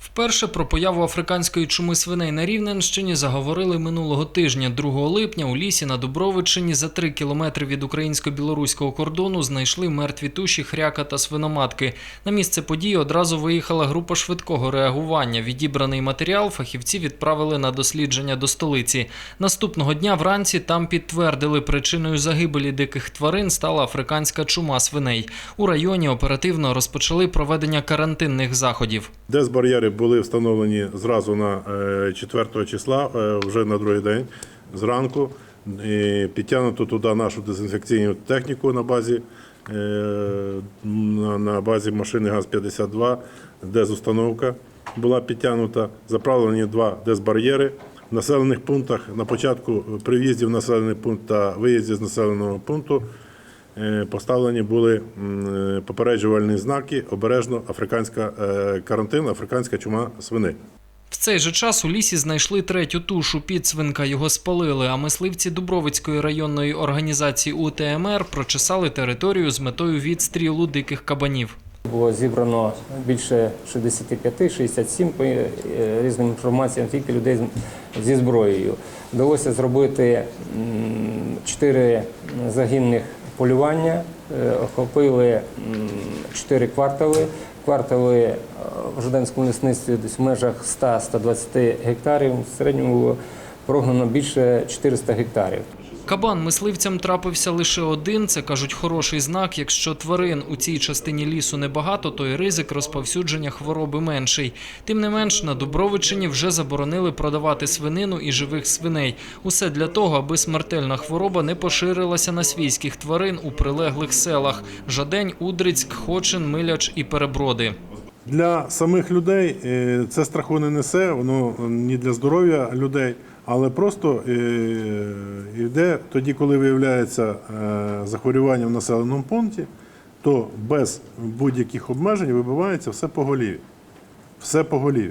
Вперше про появу африканської чуми свиней на Рівненщині заговорили минулого тижня. 2 липня у лісі на Дубровичині за 3 кілометри від українсько-білоруського кордону знайшли мертві туші хряка та свиноматки. На місце події одразу виїхала група швидкого реагування. Відібраний матеріал фахівці відправили на дослідження до столиці. Наступного дня вранці там підтвердили, причиною загибелі диких тварин стала африканська чума свиней. У районі оперативно розпочали проведення карантинних заходів. Дезбар'єри були встановлені зразу на е, 4 числа, е, вже на другий день зранку. Підтягнуто туди нашу дезінфекційну техніку на базі, е, на, базі машини ГАЗ-52, дезустановка була підтягнута. Заправлені два дезбар'єри. В населених пунктах на початку при в'їзді в населений пункт та виїзді з населеного пункту Е, Поставлені були е, попереджувальні знаки обережно африканська е, карантин, африканська чума свини. В цей же час у лісі знайшли третю тушу підсвинка. Його спалили. А мисливці Дубровицької районної організації УТМР прочесали територію з метою відстрілу диких кабанів. Було зібрано більше 65-67 по е, різним інформаціям, тільки людей зі зброєю. Вдалося зробити чотири загінних полювання, е, охопили чотири квартали. Квартали е, в Жоденському лісництві десь в межах 100-120 гектарів. В середньому було прогнано більше 400 гектарів. Кабан мисливцям трапився лише один. Це кажуть хороший знак. Якщо тварин у цій частині лісу небагато, то й ризик розповсюдження хвороби менший. Тим не менш, на Дубровичині вже заборонили продавати свинину і живих свиней. Усе для того, аби смертельна хвороба не поширилася на свійських тварин у прилеглих селах: Жадень, Удрицьк, Хочин, Миляч і Переброди. Для самих людей е, це страху не несе, воно не для здоров'я людей, але просто е, йде тоді, коли виявляється е, захворювання в населеному пункті, то без будь-яких обмежень вибивається все поголів'я. Все поголів'я.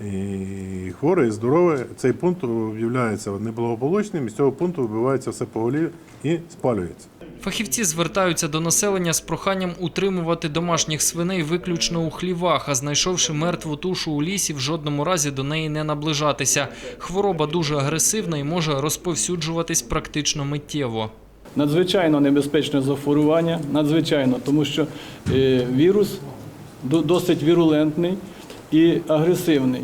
І хворе, і здорове, цей пункт виявляється неблагополучним, і з цього пункту вибивається все поголів'я і спалюється. Фахівці звертаються до населення з проханням утримувати домашніх свиней виключно у хлівах, а знайшовши мертву тушу у лісі, в жодному разі до неї не наближатися. Хвороба дуже агресивна і може розповсюджуватись практично миттєво. Надзвичайно небезпечне захворювання, надзвичайно, тому що е, вірус до- досить вірулентний і агресивний.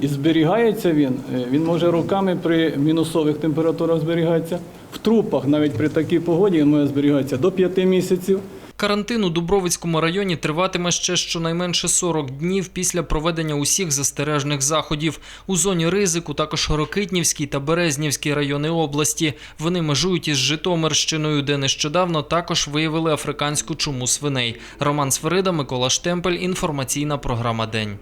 І зберігається він, е, він може роками при мінусових температурах зберігатися. В трупах навіть при такій погоді він може зберігатися до 5 місяців. Карантин у Дубровицькому районі триватиме ще щонайменше 40 днів після проведення усіх застережних заходів. У зоні ризику також Рокитнівський та Березнівський райони області. Вони межують із Житомирщиною, де нещодавно також виявили африканську чуму свиней. Роман Сверида, Микола Штемпель. Інформаційна програма День.